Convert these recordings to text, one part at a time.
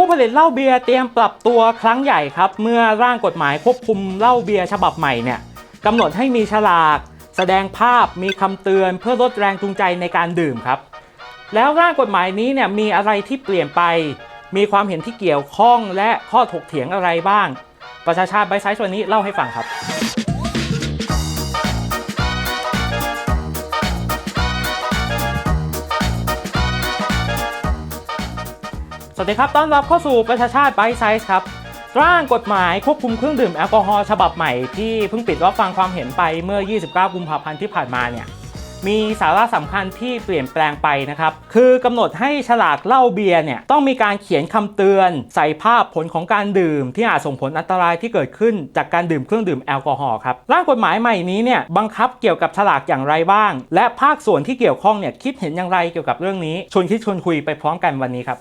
ผู้ผลิตเหล้าเบียร์เตรียมปรับตัวครั้งใหญ่ครับ เมื่อร่างกฎหมายควบคุมเหล้าเบียร์ฉบับใหม่เนี่ยกำหนดให้มีฉลาก แสดงภาพมีคำเตือนเพื่อลดแรงจูงใจในการดื่มครับ แล้วร่างกฎหมายนี้เนี่ยมีอะไรที่เปลี่ยนไป มีความเห็นที่เกี่ยวข้องและข้อถกเถียงอะไรบ้าง ประชาชาติไบไซส์วันนี้เล่าให้ฟังครับ สวัสดีครับต้อนรับเข้าสู่ประชาชาติไบไซส์ครับ ร่างกฎหมายควบคุมเครื่องดื่มแอลกอฮอล์ฉบับใหม่ที่เพิ่งปิดรับฟังความเห็นไปเมื่อ 29 กุมภาพันธ์ที่ผ่านมาเนี่ย มีสาระสำคัญที่เปลี่ยนแปลงไปนะครับ คือกำหนดให้ฉลากเหล้าเบียร์เนี่ยต้องมีการเขียนคำเตือน ใส่ภาพผลของการดื่ม ที่อาจส่งผลอันตรายที่เกิดขึ้นจากการดื่มเครื่องดื่มแอลกอฮอล์ครับ ร่างกฎหมายใหม่นี้เนี่ยบังคับเกี่ยวกับฉลากอย่างไรบ้าง และภาคส่วนที่เกี่ยวข้องเนี่ยคิดเห็นอย่างไรเกี่ยวกับเรื่องนี้ชวนคิดชวนคุยไปพร้อมกันวันนี้ครับ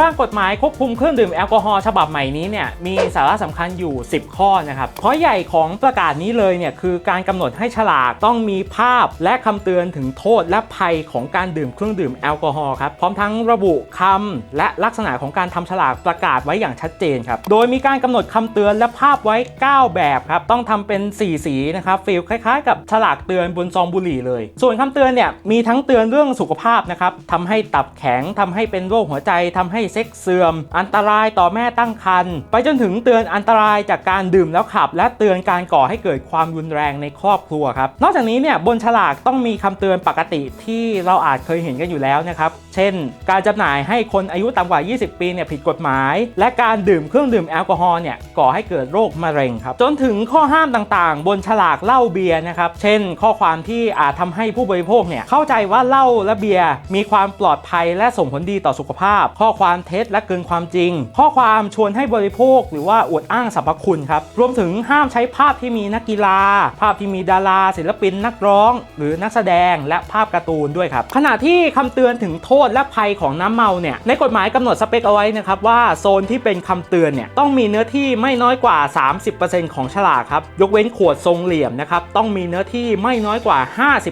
ร่างกฎหมายควบคุมเครื่องดื่มแอลกอฮอล์ฉบับใหม่นี้เนี่ยมีสาระสำคัญอยู่ 10 ข้อนะครับข้อใหญ่ของประกาศนี้เลยเนี่ยคือการกำหนดให้ฉลากต้องมีภาพและคำเตือนถึงโทษและภัยของการดื่มเครื่องดื่มแอลกอฮอล์ครับพร้อมทั้งระบุคำและลักษณะของการทำฉลากประกาศไว้อย่างชัดเจนครับโดยมีการกำหนดคำเตือนและภาพไว้ 9 แบบครับต้องทำเป็น 4 สีนะครับฟีลคล้ายๆ กับฉลากเตือนบนซองบุหรี่เลย ส่วนคำเตือนเนี่ยมีทั้งเตือนเรื่องสุขภาพนะครับทำให้ตับแข็งทำให้เป็นโรคหัวใจทำให้เซ็กเสื่อม อันตรายต่อแม่ตั้งครรภ์ไปจนถึงเตือนอันตรายจากการดื่มแล้วขับ และเตือนการก่อให้เกิดความรุนแรงในครอบครัวครับนอกจากนี้เนี่ยบนฉลากต้องมีคำเตือนปกติที่เราอาจเคยเห็นกันอยู่แล้วนะครับเช่น การจำหน่ายให้คนอายุต่ำกว่า 20 ปีเนี่ยผิดกฎหมาย และการดื่มเครื่องดื่มแอลกอฮอล์เนี่ยก่อให้เกิดโรคมะเร็งครับจนถึงข้อห้ามต่างๆ บนฉลากเหล้าเบียร์นะครับเช่น ข้อความที่อาจทำให้ผู้บริโภคเนี่ยเข้าใจว่าเหล้าและเบียร์มีความปลอดภัยและส่งผลดีต่อสุขภาพ ข้อความเท็จและเกินความจริง ข้อความชวนให้บริโภค หรือว่าอวดอ้างสรรพคุณครับ รวมถึงห้ามใช้ภาพที่มีนักกีฬา ภาพที่มีดารา ศิลปินนักร้อง หรือนักแสดงและภาพการ์ตูนด้วยครับขณะที่คำเตือนถึงโทษและภัยของน้ำเมาเนี่ยในกฎหมายกำหนดสเปคเอาไว้นะครับว่าโซนที่เป็นคำเตือนเนี่ยต้องมีเนื้อที่ไม่น้อยกว่า 30%ของฉลากครับยกเว้นขวดทรงเหลี่ยมนะครับต้องมีเนื้อที่ไม่น้อยกว่า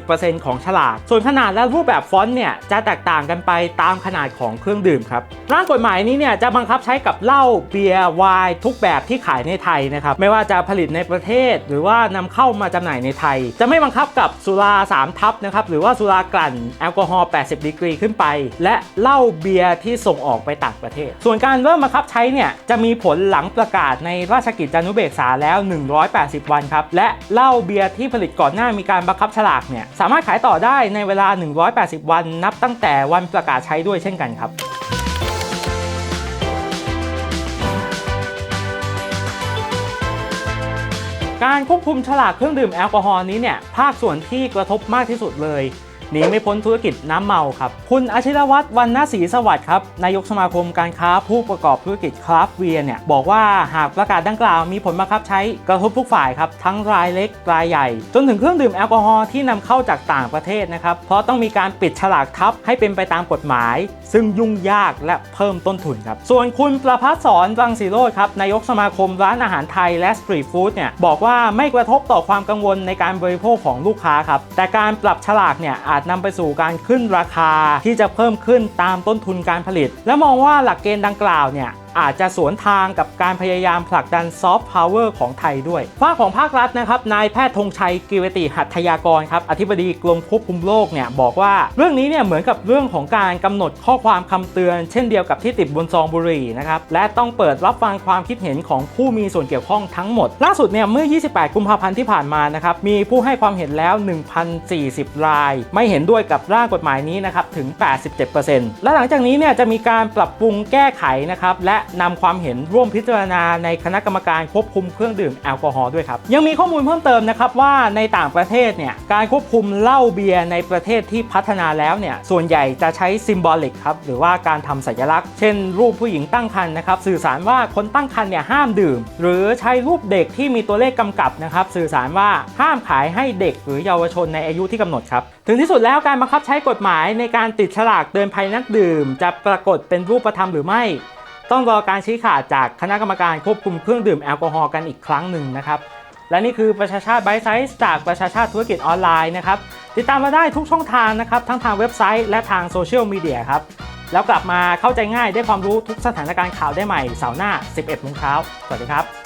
50%ของฉลากส่วนขนาดและรูปแบบฟอนต์เนี่ยจะแตกต่างกันไปตามขนาดของเครื่องดื่มครับร่างกฎหมายนี้เนี่ยจะบังคับใช้กับเหล้าเบียร์ไวน์ทุกแบบที่ขายในไทยนะครับไม่ว่าจะผลิตในประเทศ หรือว่านำเข้ามาจำหน่ายในไทย จะไม่บังคับกับสุรา3ทับนะครับหรือว่าสุรากลั่นแอลกอฮอล์80ดีกรีขึ้นไป และเหล้าเบียร์ที่ส่งออกไปต่างประเทศ ส่วนการเริ่มบังคับใช้เนี่ยจะมีผลหลังประกาศในราชกิจจานุเบกษาแล้ว 180 วันครับและเหล้าเบียร์ที่ผลิตก่อนหน้ามีการบังคับฉลากเนี่ยสามารถขายต่อได้ในเวลา 180 วันนับตั้งแต่วันประกาศใช้ด้วยเช่นกันครับ การควบคุมฉลากเครื่องดื่มแอลกอฮอล์นี้เนี่ยภาคส่วนที่กระทบมากที่สุดเลย หนีไม่พ้นธุรกิจน้ำเมาครับ คุณอาชิรวัตรวรรณศรีสวัสดิ์ครับนายกสมาคมการค้าผู้ประกอบธุรกิจคราฟเวียเนี่ยบอกว่าหากประกาศดังกล่าวมีผลบังคับใช้กระทบทุกฝ่ายครับ ทั้งรายเล็กรายใหญ่ จนถึงเครื่องดื่มแอลกอฮอล์ที่นำเข้าจากต่างประเทศนะครับ เพราะต้องมีการปิดฉลากทับให้เป็นไปตามกฎหมาย ซึ่งยุ่งยากและเพิ่มต้นทุนครับ ส่วนคุณประพัฒสอนรังสีโรจน์ครับนายกสมาคมร้านอาหารไทยและสตรีทฟู้ดเนี่ยบอกว่าไม่กระทบต่อความกังวลในการบริโภคของลูกค้าครับแต่การปรับฉลากเนี่ยอาจนำไปสู่การขึ้นราคาที่จะเพิ่มขึ้นตามต้นทุนการผลิต และมองว่าหลักเกณฑ์ดังกล่าวเนี่ย อาจจะสวนทางกับการพยายามผลักดันซอฟต์พาวเวอร์ของไทยด้วยฝ้ากของภาครัฐนะครับนายแพทย์ธงชัยกิรติหัตถยากรครับอธิบดีกรมควบคุมโรคเนี่ยบอกว่าเรื่องนี้เนี่ยเหมือนกับเรื่องของการกำหนดข้อความคำเตือน เช่นเดียวกับที่ติดบนซองบุหรี่นะครับและต้องเปิดรับฟังความคิดเห็นของผู้มีส่วนเกี่ยวข้องทั้งหมด ล่าสุดเนี่ยเมื่อ 28 กุมภาพันธ์ที่ผ่านมานะครับมีผู้ให้ความเห็นแล้ว 1,040 ราย ไม่เห็นด้วยกับร่างกฎหมายนี้นะครับถึง 87%และหลังจากนี้เนี่ยจะมีการปรับปรุงแก้ไขนะครับและนำความเห็นร่วมพิจารณาในคณะกรรมการควบคุมเครื่องดื่มแอลกอฮอล์ด้วยครับ ยังมีข้อมูลเพิ่มเติมนะครับว่าในต่างประเทศเนี่ยการควบคุมเหล้าเบียร์ในประเทศที่พัฒนาแล้วเนี่ยส่วนใหญ่จะใช้ซิมบอลิกครับหรือว่าการทำสัญลักษณ์ เช่น รูปผู้หญิงตั้งครรภ์นะครับสื่อสารว่าคนตั้งครรภ์เนี่ยห้ามดื่ม หรือใช้รูปเด็กที่มีตัวเลขกำกับนะครับสื่อสารว่าห้ามขายให้เด็กหรือเยาวชนในอายุที่กำหนดครับถึงที่สุดแล้วการบังคับใช้กฎหมายในการติดฉลากเตือนภัยนักดื่ม จะปรากฏเป็นรูปธรรมหรือไม่ ต้องรอการชี้ขาดจากคณะกรรมการควบคุมเครื่องดื่มแอลกอฮอล์กันอีกครั้งหนึ่งนะครับ และนี่คือประชาชาติไบไซส์จากประชาชาติธุรกิจออนไลน์นะครับ ติดตามมาได้ทุกช่องทางนะครับ ทั้งทางเว็บไซต์และทางโซเชียลมีเดียครับ แล้วกลับมาเข้าใจง่ายได้ความรู้ทุกสถานการณ์ข่าวได้ใหม่เสาร์หน้า 11โมงเช้าสวัสดีครับ